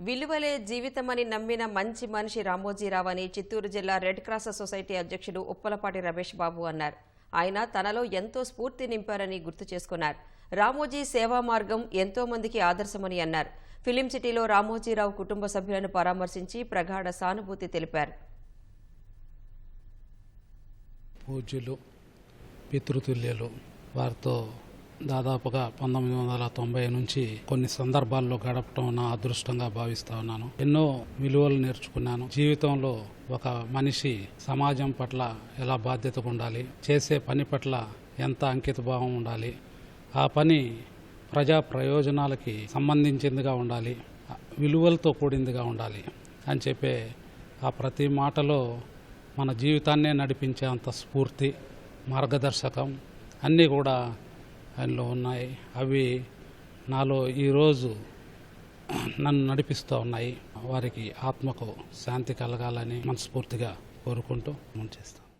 విలువలే జీవితమని నమ్మిన మంచి మనిషి రామోజీరావు అని చిత్తూరు జిల్లా రెడ్ క్రాస్ సొసైటీ అధ్యక్షుడు ఉప్పలపాటి రమేష్ బాబు అన్నారు. ఆయన తనలో ఎంతో స్ఫూర్తి నింపారని గుర్తు చేసుకున్నారు. రామోజీ సేవా మార్గం ఎంతో మందికి ఆదర్శమని అన్నారు. ఫిలిం సిటీలో రామోజీరావు కుటుంబ సభ్యులను పరామర్శించి ప్రగాఢ సానుభూతి తెలిపారు. పూజ్యులు పితృతుల్యులు వారితో దాదాపుగా పంతొమ్మిది వందల తొంభై నుంచి కొన్ని సందర్భాల్లో గడపటం నా అదృష్టంగా భావిస్తా ఉన్నాను. ఎన్నో విలువలు నేర్చుకున్నాను. జీవితంలో ఒక మనిషి సమాజం పట్ల ఎలా బాధ్యతగా ఉండాలి? చేసే పని పట్ల ఎంత అంకిత భావం ఉండాలి? ఆ పని ప్రజా ప్రయోజనాలకి సంబంధించిందిగా ఉండాలి? విలువలతో కూడిందిగా ఉండాలి? అని చెప్పే ఆ ప్రతి మాటలో మన జీవితాన్నే నడిపించే అంత స్ఫూర్తి మార్గదర్శకం అన్నీ కూడా ఆయనలో ఉన్నాయి. అవి నాలో ఈరోజు నన్ను నడిపిస్తూ ఉన్నాయి. వారికి ఆత్మకు శాంతి కలగాలని మనస్ఫూర్తిగా కోరుకుంటూ ముంచేస్తాను